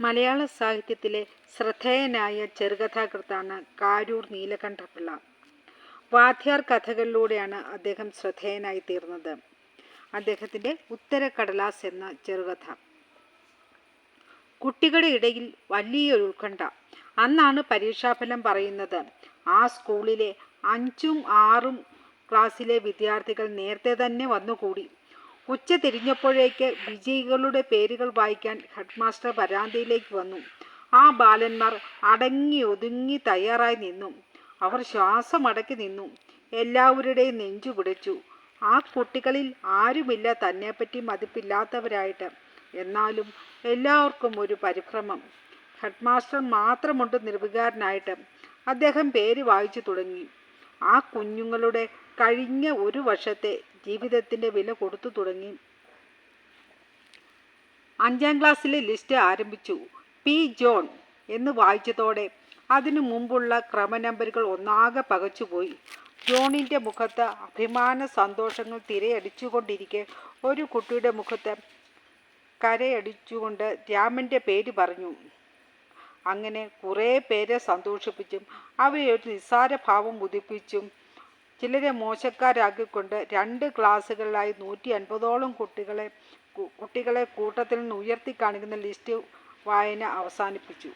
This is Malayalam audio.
മലയാള സാഹിത്യത്തിലെ ശ്രദ്ധേയനായ ചെറുകഥാകൃത്താണ് കാരൂർ നീലകണ്ഠപിള്ള. വാദ്യാർ കഥകളിലൂടെയാണ് അദ്ദേഹം ശ്രദ്ധേയനായി തീർന്നത്. അദ്ദേഹത്തിന്റെ ഉത്തരക്കടലാസ് എന്ന ചെറുകഥ. കുട്ടികളുടെ ഇടയിൽ വലിയൊരു ഉത്കണ്ഠ. അന്നാണ് പരീക്ഷാഫലം പറയുന്നത്. ആ സ്കൂളിലെ അഞ്ചും ആറും ക്ലാസ്സിലെ വിദ്യാർത്ഥികൾ നേരത്തെ തന്നെ വന്നുകൂടി. ഉച്ച തിരിഞ്ഞപ്പോഴേക്ക് വിജയികളുടെ പേരുകൾ വായിക്കാൻ ഹെഡ്മാസ്റ്റർ വരാന്തയിലേക്ക് വന്നു. ആ ബാലന്മാർ അടങ്ങി ഒതുങ്ങി തയ്യാറായി നിന്നു. അവർ ശ്വാസമടക്കി നിന്നു. എല്ലാവരുടെയും നെഞ്ചു പിടിച്ചു ആ കുട്ടികളിൽ ആരുമില്ല തന്നെപ്പറ്റി മതിപ്പില്ലാത്തവരായിട്ട്. എന്നാലും എല്ലാവർക്കും ഒരു പരിഭ്രമം. ഹെഡ്മാസ്റ്റർ മാത്രമുണ്ട് നിർവികാരനായിട്ട്. അദ്ദേഹം പേര് വായിച്ചു തുടങ്ങി. ആ കുഞ്ഞുങ്ങളുടെ കഴിഞ്ഞ ഒരു വർഷത്തെ ജീവിതത്തിന്റെ വില കൊടുത്തു തുടങ്ങി. അഞ്ചാം ക്ലാസ്സിലെ ലിസ്റ്റ് ആരംഭിച്ചു. പി. ജോൺ എന്ന് വായിച്ചതോടെ അതിനു മുമ്പുള്ള ക്രമ നമ്പറുകൾ ഒന്നാകെ പകച്ചുപോയി. ജോണിന്റെ മുഖത്ത് അഭിമാന സന്തോഷങ്ങൾ തിരയടിച്ചുകൊണ്ടിരിക്കെ ഒരു കുട്ടിയുടെ മുഖത്ത് കരയടിച്ചുകൊണ്ട് രാമന്റെ പേര് പറഞ്ഞു. അങ്ങനെ കുറേ പേരെ സന്തോഷിപ്പിച്ചും അവയൊരു ഒരു നിസ്സാരഭാവം ഉദിപ്പിച്ചും ചിലരെ മോശക്കാരാക്കിക്കൊണ്ട് രണ്ട് ക്ലാസ്സുകളിലായി നൂറ്റി അൻപതോളം കുട്ടികളെ കുട്ടികളെ കൂട്ടത്തിൽ നിന്ന് ഉയർത്തി കാണിക്കുന്ന ലിസ്റ്റ് വായന അവസാനിപ്പിച്ചു.